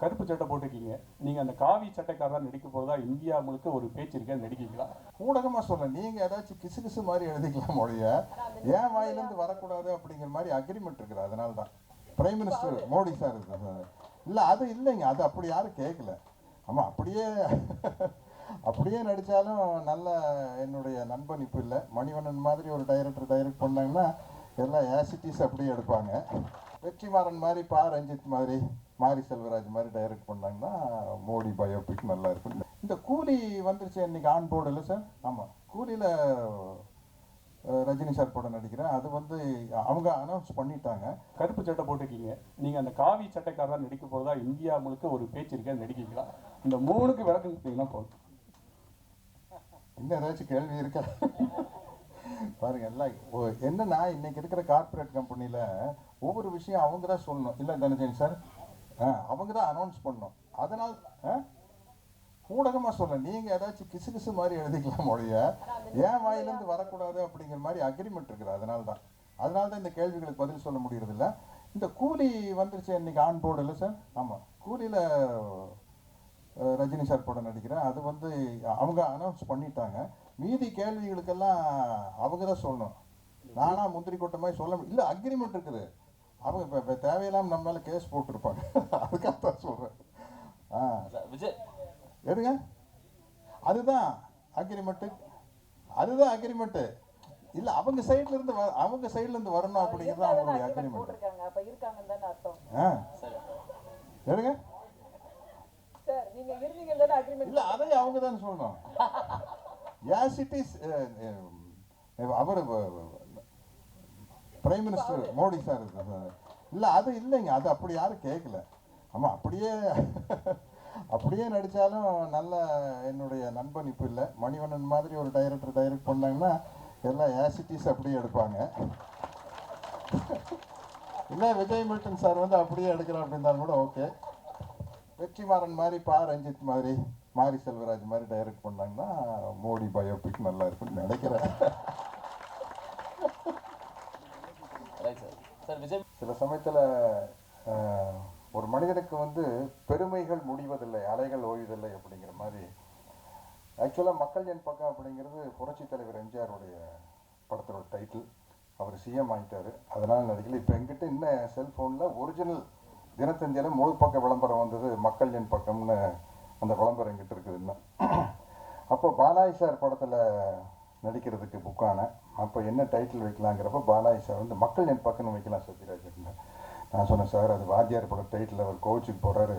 கருப்பு சட்டை போட்டிருக்கீங்க. நீங்க அந்த காவி சட்டைக்காரரா நடிக்க போறதா இந்தியா முழுக்க ஒரு பேச்சு இருக்கு. அது நடிக்கிறீங்களா? ஊடகமா சொல்ல நீங்க ஏதாச்சும் கிசு கிசு மாதிரி எழுதிக்கலாம் மொழிய. ஏன் வாயிலேருந்து வரக்கூடாது அப்படிங்கிற மாதிரி அக்ரிமெண்ட் இருக்குது. அதனால தான் பிரைம் மினிஸ்டர் மோடி சார் இல்லை அது இல்லைங்க. அது அப்படி யாரும் கேட்கல ஆமா அப்படியே அப்படியே நடித்தாலும் நல்ல என்னுடைய நண்பன் இப்போ இல்லை. மணிவண்ணன் மாதிரி ஒரு டைரக்டர் டைரக்ட் பண்ணாங்கன்னா எல்லாம் ஏசிட்டிஸ் அப்படியே எடுப்பாங்க. வெற்றிமாறன் மாதிரி பா ரஞ்சித் மாதிரி. மாரி செல்வராஜ் மாதிரி டைரக்ட் பண்ணாங்கன்னா மோடி பயோபிக் நல்லா இருக்கும். இந்த கூலி வந்துருச்சு இன்னைக்கு ஆன் போர்டு இல்லை சார் ஆமாம் கூலியில் ரஜினி சார் படம் நடிக்கிறேன். அது வந்து அவங்க அனௌன்ஸ் பண்ணிட்டாங்க. கருப்பு சட்டை போட்டிருக்கீங்க நீங்க அந்த காவி சட்டைக்காரரா நடிக்க போறதா இந்தியா முழுக்க ஒரு பேச்சு இருக்கு? நடிக்கிறீங்களா இந்த மூணுக்கு விளக்கம் கொடுத்தீங்கன்னா போதும். இன்னும் ஏதாச்சும் கேள்வி இருக்கா? பாருங்க எல்லாம் ஓ- என்னன்னா இன்னைக்கு இருக்கிற கார்ப்பரேட் கம்பெனியில் ஒவ்வொரு விஷயம் அவங்க தான் சொல்லணும். இல்லை தனஜன் சார் அவங்க தான் அனௌன்ஸ் பண்ணணும். அதனால் ஆ? ஊடகமாக சொல்ல நீங்கள் ஏதாச்சும் கிசு கிசு மாதிரி எழுதிக்கலாம் மொழிய. ஏன் வாயிலேருந்து வரக்கூடாது அப்படிங்கிற மாதிரி அக்ரிமெண்ட் இருக்குது. அதனால தான் அதனால தான் இந்த கேள்விகளுக்கு பதில் சொல்ல முடியறதில்ல. இந்த கூலி வந்துருச்சு இன்னைக்கு ஆன் போர்டு இல்லை சார் ஆமாம் கூலியில் ரஜினி சார் படம் நடிக்கிறேன். அது வந்து அவங்க அனௌன்ஸ் பண்ணிட்டாங்க. மீதி கேள்விகளுக்கெல்லாம் அவங்க தான் சொல்லணும். நானாக முந்திரி கொட்டை மாதிரி சொல்ல இல்லை அக்ரிமெண்ட் இருக்குது. அவங்க இப்போ இப்போ தேவையில்லாமல் நம்ம மேலே கேஸ் போட்டிருப்பாங்க. அதுக்காக தான் சொல்கிறேன் ஆ. சார், விஜய். எடுங்க அதுதான் அக்ரிமெண்ட்டு அதுதான் அக்ரிமெண்ட்டு இல்லை அவங்க சைடுல இருந்து வ- அவங்க சைடுல இருந்து வரணும் அப்படிங்கிறது தான் அவங்களுடைய அக்ரிமெண்ட் அப்ப இருக்காங்கன்னு தானே அர்த்தம். ஆ. சரி. எடுங்க சார் நீங்க தானே அக்ரிமெண்ட் இல்ல அதை அவங்க தான் சொல்லணும் யாஸ் இட் இஸ் அவர் பிரைம் மினிஸ்டர் மோடி சார் இல்லை அது இல்லைங்க. அது அப்படி யாரும் கேட்கல ஆமாம் அப்படியே அப்படியே நடித்தாலும் நல்ல என்னுடைய நண்பன் இப்போ இல்லை. மணிவண்ணன் மாதிரி ஒரு டைரக்டர் டைரக்ட் பண்ணாங்கன்னா எல்லாம் ஏசிட்டிஸ் அப்படியே எடுப்பாங்க. இல்லை விஜய் மில்டன் சார் வந்து அப்படியே எடுக்கிறோம் அப்படின்னாலும் கூட ஓகே வெற்றிமாறன் மாதிரி பா ரஞ்சித் மாதிரி மாரி செல்வராஜ் மாதிரி டைரக்ட் பண்ணாங்கன்னா மோடி பயோபிக் நல்லா இருக்கும்னு நினைக்கிறேன். விஜய். சில சமயத்தில் ஒரு மனிதனுக்கு வந்து பெருமைகள் முடிவதில்லை அலைகள் ஓய்வதில்லை அப்படிங்கிற மாதிரி. ஆக்சுவலாக மக்கள் என் பக்கம் அப்படிங்கிறது புரட்சித் தலைவர் எம்ஜிஆருடைய படத்தோட டைட்டில் அவர் சிஎம் ஆகிட்டார் அதனால் நினைக்கல. இப்போ எங்கிட்ட இன்னும் செல்ஃபோனில் ஒரிஜினல் தினத்தந்தியில் முழு பக்க விளம்பரம் வந்தது மக்கள் என் பக்கம்னு அந்த விளம்பரம் எங்கிட்ட இருக்குது இன்னும். அப்போ பாலாஜி சார் படத்தில் நடிக்கிறதுக்கு புக்கான அப்போ என்ன டைட்டில் வைக்கலாங்கிறப்ப பாலாஜி சார் வந்து மக்கள் என் பக்கம்னு வைக்கலாம் சத்யராஜ் நான் சொன்னேன் சார் அது வாத்தியார் படம் டைட்டில் அவர் கோச்சுக்கு போகிறாரு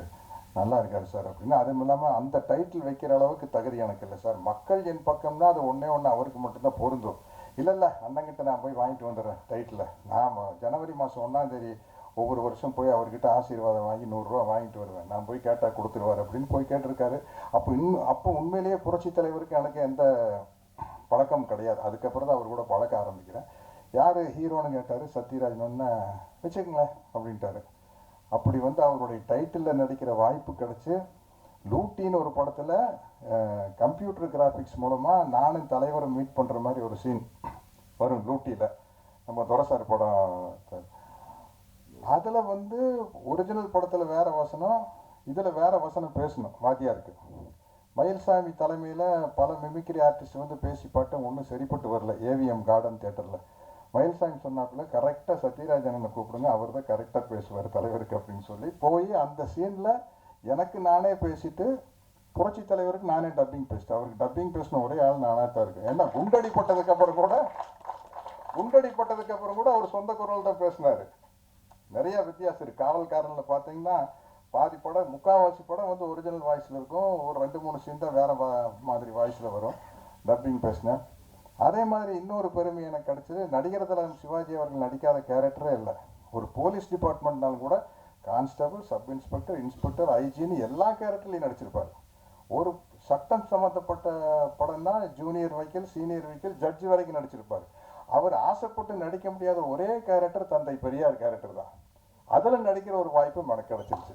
நல்லா இருக்காரு சார் அப்படின்னு. அதுவும் இல்லாமல் அந்த டைட்டில் வைக்கிற அளவுக்கு தகுதி எனக்கு இல்லை சார் மக்கள் என் பக்கம்னா அது ஒன்றே ஒன்று அவருக்கு மட்டும்தான் பொருந்தும். இல்லை இல்லை அண்ணங்கிட்ட நான் போய் வாங்கிட்டு வந்துடுறேன் டைட்டில் நான் ஜனவரி மாதம் ஒன்றாந்தேதி ஒவ்வொரு வருஷம் போய் அவர்கிட்ட ஆசீர்வாதம் வாங்கி நூறுரூவா வாங்கிட்டு வருவேன். நான் போய் கேட்டால் கொடுத்துருவார் அப்படின்னு போய் கேட்டிருக்காரு. அப்போ இன்னும் அப்போ உண்மையிலேயே புரட்சி தலைவருக்கு எனக்கு எந்த பழக்கம் கிடையாது. அதுக்கப்புறம் தான் அவர் கூட பழக்க ஆரம்பிக்கிறேன். யார் ஹீரோன்னு கேட்டார் சத்யராஜ். வச்சுக்கங்களேன் அப்படின்ட்டாரு. அப்படி வந்து அவருடைய டைட்டிலில் நடிக்கிற வாய்ப்பு கிடச்சி லூட்டின்னு ஒரு படத்தில் கம்ப்யூட்டர் கிராஃபிக்ஸ் மூலமாக நானும் தலைவரை மீட் பண்ணுற மாதிரி ஒரு சீன் வரும் லூட்டியில். நம்ம துரசார் படம் அதில் வந்து ஒரிஜினல் படத்தில் வேறு வசனம் இதில் வேறு வசனம் பேசணும் வாத்தியாருக்கு. மயில்சாமி தலைமையில் பல மிமிக்ரி ஆர்டிஸ்ட் வந்து பேசி பாட்டும் ஒன்றும் சரிப்பட்டு வரல ஏவிஎம் கார்டன் தேட்டரில் மயில்சாமி சொன்னாப்புல கரெக்டாக சத்யராஜனை கூப்பிடுங்க அவர் தான் கரெக்டாக பேசுவார் தலைவருக்கு அப்படின்னு சொல்லி போய் அந்த சீனில் எனக்கு நானே பேசிட்டு புரட்சி தலைவருக்கு நானே டப்பிங் பேசிட்டேன் அவருக்கு டப்பிங் பேசின ஒரே ஆள் நானாக தான் இருக்கேன். ஏன்னா குண்டடி போட்டதுக்கப்புறம் கூட குண்டடி போட்டதுக்கப்புறம் கூட அவர் சொந்த குரல் தான் பேசினாரு. நிறையா வித்தியாசம் இருக்குது காவல்காரனில் பார்த்தீங்கன்னா பாதி படம் முக்காவாசி படம் வந்து ஒரிஜினல் வாய்ஸில் இருக்கும். ஒரு ரெண்டு மூணு சீன் தான் வேறு வா- மாதிரி வாய்ஸில் வரும். டப்பிங் பேசினேன் அதே மாதிரி இன்னொரு பெருமை எனக்கு கிடச்சிது நடிகர் திலகம் சிவாஜி அவர்கள் நடிக்காத கேரக்டரே இல்லை. ஒரு போலீஸ் டிபார்ட்மெண்ட்னாலும் கூட கான்ஸ்டபிள் சப் இன்ஸ்பெக்டர் இன்ஸ்பெக்டர் ஐஜின்னு எல்லா கேரக்டர்லையும் நடிச்சிருப்பார். ஒரு சட்டம் சம்மந்தப்பட்ட படம்னா ஜூனியர் வைக்கல் சீனியர் வைக்கல் ஜட்ஜ் வரைக்கும் நடிச்சிருப்பார். அவர் ஆசைப்பட்டு நடிக்க முடியாத ஒரே கேரக்டர் தந்தை பெரியார் கேரக்டர் தான். அதில் நடிக்கிற ஒரு வாய்ப்பு எனக்கு கிடைச்சிருச்சு.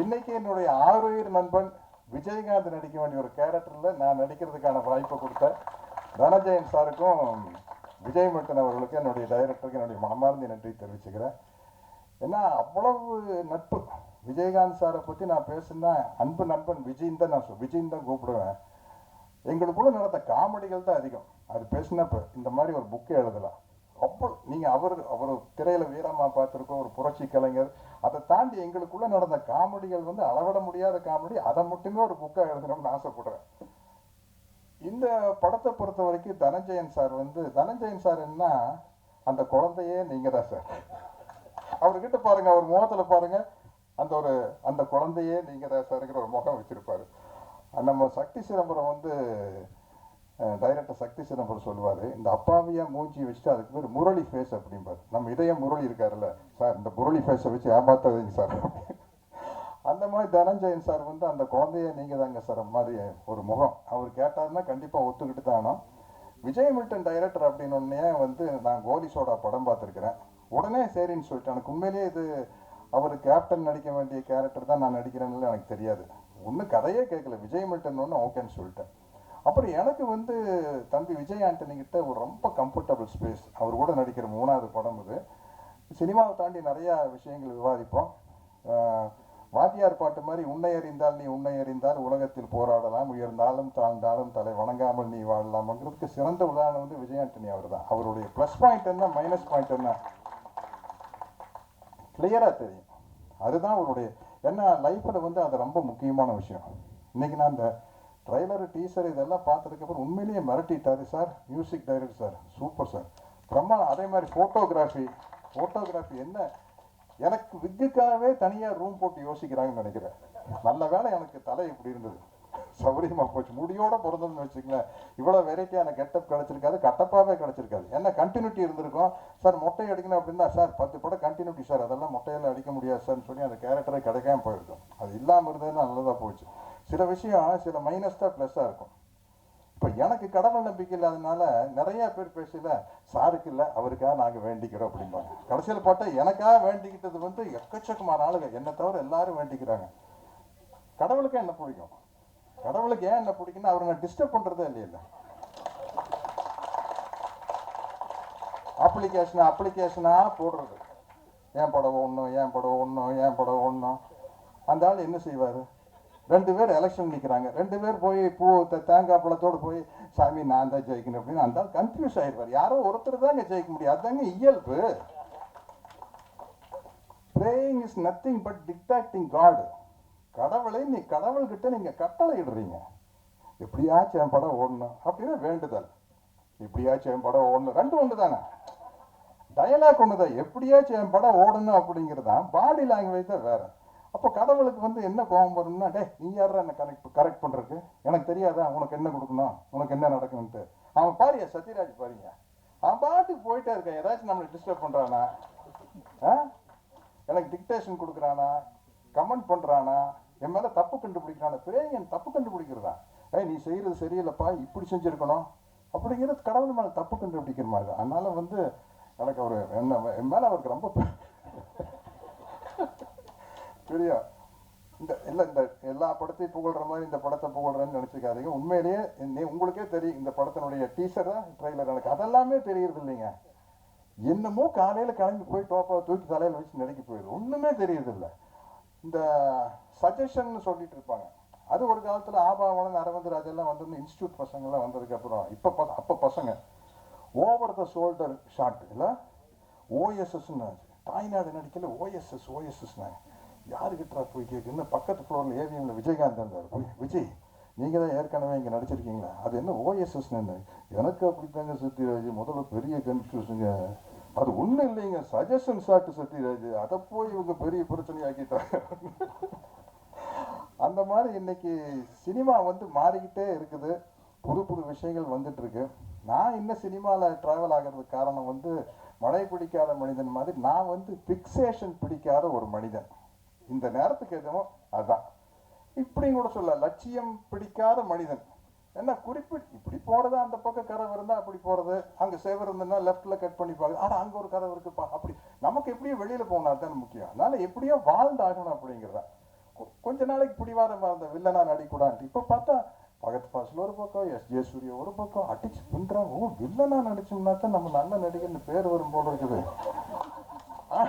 இன்னைக்கு என்னுடைய ஆறுயிர் நண்பன் விஜயகாந்த் நடிக்க வேண்டிய ஒரு கேரக்டரில் நான் நடிக்கிறதுக்கான வாய்ப்பை கொடுத்த தனஜெயன் சாருக்கும் விஜய் மட்டன் அவர்களுக்கு என்னுடைய டைரக்டருக்கு என்னுடைய மனமார்ந்த நன்றி தெரிவிச்சுக்கிறேன். ஏன்னா அவ்வளவு நட்பு. விஜயகாந்த் சாரை பற்றி நான் பேசுனா அன்பு நண்பன் விஜயின் தான் நான் சொல் விஜயின் தான் கூப்பிடுவேன். எங்களுக்குள்ள நடந்த காமெடிகள் தான் அதிகம். அது பேசினப்ப இந்த மாதிரி ஒரு புக்கை எழுதலாம். அப்போ நீங்கள் அவர் அவர் திரையில் வீரமாக பார்த்துருக்கோம் ஒரு புரட்சி கலைஞர். அதை தாண்டி எங்களுக்குள்ளே நடந்த காமெடிகள் வந்து அளவிட முடியாத காமெடி அதை மட்டுமே ஒரு புக்காக எழுதணும்னு ஆசைப்படுறேன். இந்த படத்தை பொறுத்த வரைக்கும் தனஞ்சயன் சார் வந்து தனஞ்சயன் சார் என்ன அந்த குழந்தையே நீங்கள் தான் சார். அவர்கிட்ட பாருங்கள் அவர் முகத்தில் பாருங்கள் அந்த ஒரு அந்த குழந்தையே நீங்கள் தான் சார்ங்கிற ஒரு முகம் வச்சுருப்பாரு. நம்ம சக்தி சிதம்பரம் வந்து டைரக்டர் சக்தி சிதம்பரம் சொல்லுவார். இந்த அப்பாவியா மூஞ்சி வச்சுட்டு அதுக்கு பேர் முரளி ஃபேஸ் அப்படிம்பார். நம்ம இதயம் முரளி இருக்காருல்ல. சார் இந்த முரளி ஃபேஸை வச்சு ஏமாத்தாதீங்க சார். அந்த மாதிரி தனஞ்சயன் சார் வந்து அந்த குழந்தைய நீங்கள் தாங்க சார் அந்த மாதிரி ஒரு முகம். அவர் கேட்டாருன்னா கண்டிப்பாக ஒத்துக்கிட்டு தானோ விஜய் மில்டன் டைரக்டர் அப்படின்னு வந்து நான் கோலி சோடா படம் பார்த்துருக்குறேன். உடனே சரின்னு சொல்லிட்டு எனக்கு உண்மையிலேயே இது அவர் கேப்டன் நடிக்க வேண்டிய கேரக்டர் தான் நான் நடிக்கிறேன்னு எனக்கு தெரியாது. ஒன்றும் கதையே கேட்கல. விஜய் மில்டன் ஒன்று ஓகேன்னு சொல்லிட்டேன். அப்புறம் எனக்கு வந்து தம்பி விஜய் ஆண்டனி கிட்ட ஒரு ரொம்ப கம்ஃபர்டபுள் ஸ்பேஸ் அவர் கூட நடிக்கிற மூணாவது படம் இது சினிமாவை தாண்டி நிறையா விஷயங்கள் விவாதிப்போம். வாத்தியார் பாட்டு மாதிரி உன்னை அறிந்தால் நீ உன்னை அறிந்தால் உலகத்தில் போராடலாம். உயர்ந்தாலும் தாழ்ந்தாலும் தலை வணங்காமல் நீ வாழலாம்ங்கிறதுக்கு சிறந்த உதாரணம் வந்து விஜய் ஆண்டனி அவர் தான் அவருடைய ப்ளஸ் பாயிண்ட் என்ன மைனஸ் பாயிண்ட் என்ன? கிளியராக தெரியும். அதுதான் அவருடைய ஏன்னா லைஃப்பில் வந்து அது ரொம்ப முக்கியமான விஷயம். இன்னைக்கு நான் அந்த ட்ரைலரு டீசர் இதெல்லாம் பார்த்ததுக்கப்புறம் உண்மையிலேயே மிரட்டிட்டாரு sir. Music director sir. Super sir. Brahma அதே மாதிரி ஃபோட்டோகிராஃபி ஃபோட்டோகிராஃபி என்ன? எனக்கு விக்குக்காகவே தனியாக ரூம் போட்டு யோசிக்கிறாங்கன்னு நினைக்கிறேன். நல்ல வேலை எனக்கு தலை இப்படி இருந்தது. சௌரியமாக போச்சு. முடியோட பிறந்ததுன்னு வச்சுக்கங்களேன். இவ்வளோ வெரைட்டியான கெட்டப் கிடச்சிருக்காது. கட்டப்பாகவே கிடச்சிருக்காது. என்ன கண்டினியூட்டி இருந்திருக்கும்? சார் மொட்டை அடிக்கணும் அப்படின்னா சார் பத்து படம் கண்டினியூட்டி சார். அதெல்லாம் மொட்டையெல்லாம் அடிக்க முடியாது சார்னு சொல்லி அந்த கேரக்டரே கிடைக்காம போயிருக்கும் அது இல்லாமல் இருந்ததுன்னா நல்லதாக போச்சு. சில விஷயம் சில மைனஸ் தான் ப்ளஸ்ஸாக இருக்கும். இப்போ எனக்கு கடவுள் நம்பிக்கை இல்லாதனால நிறைய பேர் பேசல சாருக்கு இல்லை அவருக்காக நாங்கள் வேண்டிக்கிறோம் அப்படிம்பாங்க. கடைசியில் பார்த்தா எனக்காக வேண்டிக்கிட்டது வந்து எக்கச்சக்கமான ஆளுங்க. என்னை தவிர எல்லாரும் வேண்டிக்கிறாங்க. கடவுளுக்கு என்ன பிடிக்கும்? கடவுளுக்கு ஏன் என்ன பிடிக்குன்னா அவரை நான் டிஸ்டர்ப் பண்ணுறதே இல்லையில்ல அப்ளிகேஷனா அப்ளிகேஷனாக போடுறது. ஏன் படம் ஒன்றும் ஏன் படம் ஒன்றும் ஏன் படம் ஒன்றும் அந்த ஆள் என்ன செய்வார்? ரெண்டு பேர் எலெக்ஷன் நிற்கிறாங்க ரெண்டு பேர் போய் பூ த- தேங்காய் பழத்தோடு போய் சாமி நான் தான் ஜெயிக்கணும் அப்படின்னு அந்த கன்ஃபியூஸ் ஆயிடுவார். யாரோ ஒருத்தர் தாங்க ஜெயிக்க முடியும். அதுதாங்க இயல்பு. Praying is nothing but dictating god கடவுளை நீ கடவுள்கிட்ட நீங்கள் கட்டளை இடுறீங்க எப்படியாச்சும் என் படம் ஓடணும் அப்படின்னா வேண்டுதல். எப்படியாச்சும் என் படம் ஓடணும். ரெண்டும் ஒன்று தானே? டயலாக் ஒன்று தான். எப்படியாச்சும் என் படம் ஓடணும் அப்படிங்கிறது தான் பாடி லாங்குவேஜ் தான் வேறு. அப்போ கடவுளுக்கு வந்து என்ன கோபம் வரும்னா டே நீ யாரா என்ன கரெக்ட் கரெக்ட் பண்ணுறதுக்கு எனக்கு தெரியாதா? உனக்கு என்ன கொடுக்கணும்? உனக்கு என்ன நடக்கணும்ட்டு அவன் பாருங்க சத்யராஜ் பாருங்க. அவன் பாட்டுக்கு போயிட்டே இருக்கான். ஏதாச்சும் நம்மளை டிஸ்டர்ப் பண்ணுறானா ஆ? எனக்கு டிக்டேஷன் கொடுக்குறானா? கமெண்ட் பண்ணுறானா என் மேலே தப்பு கண்டுபிடிக்கிறானா? பிறகு என் தப்பு கண்டுபிடிக்கிறதா? ஏய் நீ செய்கிறது சரியில்லைப்பா. இப்படி செஞ்சுருக்கணும். அப்படிங்கிறது கடவுள் மேலே தப்பு கண்டுபிடிக்கிற மாதிரி அதனால் வந்து எனக்கு அவர் என்ன என் மேலே அவருக்கு ரொம்ப பெ- தெரியும் இந்த இல்லை இந்த எல்லா படத்தையும் புகழ்ற மாதிரி இந்த படத்தை புகழ்றேன்னு நினச்சிக்காதீங்க. உண்மையிலேயே நீ உங்களுக்கே தெரியும் இந்த படத்தினுடைய டீசர் தான் ட்ரெய்லர் எனக்கு அதெல்லாமே தெரியறது இல்லைங்க என்னமோ காலையில் கிளம்பி போய் டோப்பாவை தூக்கி தலையில் வச்சு நடிக்க போயிடுது. ஒன்றுமே தெரியறதில்ல. இந்த சஜஷன் சொல்லிட்டு இருப்பாங்க. அது ஒரு காலத்தில் ஆபாவனம் அரவிந்த் ராஜெல்லாம் வந்து இன்ஸ்டியூட் பசங்கள்லாம் வந்ததுக்கப்புறம் இப்போ பச அப்போ பசங்க ஓவர் த ஷோல்டர் ஷாட் இல்லை? ஓஎஸ்எஸ்ன்னு தாய்நாடு நடிக்கல ஓஎஸ்எஸ் ஓஎஸ்எஸ்னாங்க யாருக்கிட்டா போய் கேட்குன்னு இன்னும் பக்கத்து ஃப்ளோரில் ஏவிஎம்ல விஜயகாந்த் இருந்தார். போய் விஜய் நீங்கள் தான் ஏற்கனவே இங்கே நடிச்சிருக்கீங்களா? அது என்ன ஓஎஸ்எஸ்னு எனக்கு அப்படித்தாங்க சத்யராஜ். முதல்ல பெரிய கன்ஃபியூஷனுங்க அது ஒன்றும் இல்லைங்க. Suggestion shot Sathyaraj. அதை போய் இவங்க பெரிய பிரச்சனையாக்கிட்டாங்க. அந்த மாதிரி இன்னைக்கு சினிமா வந்து மாறிக்கிட்டே இருக்குது. புது புது விஷயங்கள் வந்துட்டு இருக்கு. நான் இன்னும் சினிமாவில் ட்ராவல் ஆகிறதுக்கு காரணம் வந்து மழை பிடிக்காத மனிதன் மாதிரி நான் வந்து ஃபிக்ஸேஷன் பிடிக்காத ஒரு மனிதன். இந்த நேரத்துக்கு எதுவும் அதுதான் இப்படியும் கூட சொல்ல லட்சியம் பிடிக்காத மனிதன். என்ன குறிப்பிட்டு இப்படி போறது அந்த பக்கம் கதவு இருந்தா அப்படி போறது. அங்க சேவர் இருந்ததுன்னா லெஃப்ட்ல கட் பண்ணிப்பாங்க ஆனா அங்க ஒரு கதவு இருக்குப்பா. அப்படி. நமக்கு எப்படியும் வெளியில போகணும். தான் முக்கியம். அதனால எப்படியோ வாழ்ந்தாகணும் அப்படிங்கிறதா. கொ- கொஞ்ச நாளைக்கு பிடிவாதம் வாழ்ந்த வில்லனா நடிக்கூடாது இப்ப பார்த்தா பகத் பாசில் ஒரு பக்கம் எஸ் ஜே சூரிய ஒரு பக்கம் அடிச்சு பின்றாங்க ஓ வில்லனா நடிச்சோம்னா தான் நம்ம நல்ல நடிகர்னு பேர் வரும் போல இருக்குது. ஆ,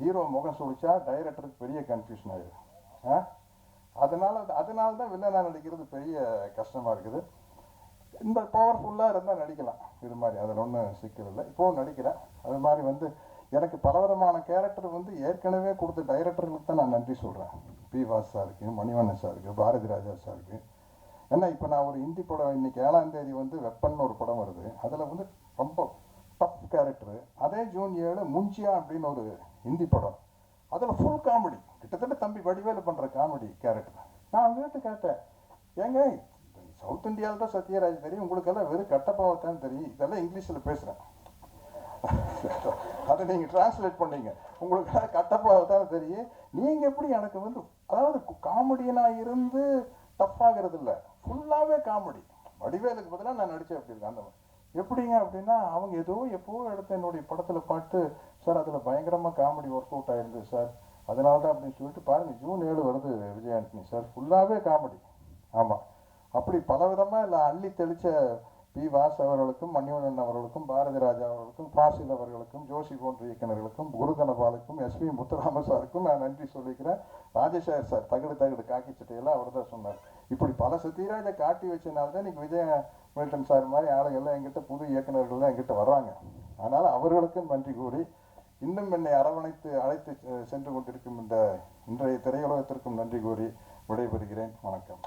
ஹீரோ முகம் சுழிச்சா டைரக்டருக்கு பெரிய கன்ஃபியூஷன் ஆயிடும் ஆ? அதனால அதனால தான் வில்லனாக நடிக்கிறது பெரிய கஷ்டமாக இருக்குது. இந்த பவர்ஃபுல்லாக இருந்தால் நடிக்கலாம். இது மாதிரி அதில் ஒன்றும் சிக்கல் இல்லை. இப்போவும் நடிக்கிறேன். அது மாதிரி வந்து எனக்கு பலவிதமான கேரக்டர் வந்து ஏற்கனவே கொடுத்த டைரக்டர்களுக்கு தான் நான் நன்றி சொல்கிறேன் பி வாஸ் சாருக்கு மணிவண்ணன் சாருக்கு பாரதி ராஜா சாருக்கு. ஏன்னா இப்போ நான் ஒரு ஹிந்தி படம் இன்றைக்கி ஏழாம் தேதி வந்து வெப்பன் ஒரு படம் வருது. அதில் வந்து ரொம்ப டஃப் கேரக்டரு அதே ஜூன் ஏழு முஞ்சியா அப்படின்னு ஒரு ஹிந்தி படம். அதில் ஃபுல் காமெடி கிட்டத்தட்ட தம்பி வடிவேலு பண்ணுற காமெடி கேரக்டர் நான் அவங்ககிட்ட கேட்டேன். ஏங்க சவுத் இந்தியாவில் தான் சத்யராஜ் தெரியும். உங்களுக்கெல்லாம் வெறும் கட்டப்பாவத்தான் தெரியும். இதெல்லாம் இங்கிலீஷில் பேசுகிறேன் அதை நீங்கள் டிரான்ஸ்லேட் பண்ணீங்க. உங்களுக்கு கட்டப்பாவை தான் தெரியும். நீங்கள் எப்படி எனக்கு வந்து அதாவது காமெடியனாக இருந்து டஃப்பாகிறது இல்லை. ஃபுல்லாகவே காமெடி வடிவேலுக்கு பதிலாக நான் நடித்தேன் அப்படி இருக்கேன் அந்த மாதிரி எப்படிங்க அப்படின்னா அவங்க ஏதோ எப்போ எடுத்த என்னுடைய படத்தில் பாட்டு சார் அதில் பயங்கரமாக காமெடி ஒர்க் அவுட் ஆயிருந்தது சார். அதனால தான் அப்படின்னு சொல்லிட்டு பாருங்கள் ஜூன் ஏழு வருது விஜயாண்டனி சார். ஃபுல்லாகவே காமெடி ஆமாம் அப்படி பலவிதமாக இல்லை அள்ளி தெளித்த பி. வாஸ் அவர்களுக்கும் மணிவண்ணன் அவர்களுக்கும் பாரதி ராஜா அவர்களுக்கும் பாசில் அவர்களுக்கும் ஜோஷி போன்ற இயக்குநர்களுக்கும் குருகணபாலுக்கும் எஸ்பி முத்துராம சாருக்கும் நான் நன்றி சொல்லிக்கிறேன். ராஜேஷார் சார் தகடு தகடு காக்கி சட்டையெல்லாம் அவர் தான் சொன்னார். இப்படி பல சத்யராஜை காட்டி வச்சனால தான் இன்னைக்கு விஜய மில்டன் சார் மாதிரி ஆளுங்கள்லாம் எங்கிட்ட புது இயக்குநர்கள்லாம் எங்கிட்ட வர்றாங்க. அதனால் அவர்களுக்கும் நன்றி கூறி இன்னும் என்னை அரவணைத்து அழைத்து செ- சென்று கொண்டிருக்கும் இந்த இன்றைய திரையுலகத்திற்கும் நன்றி கூறி விடைபெறுகிறேன். வணக்கம்.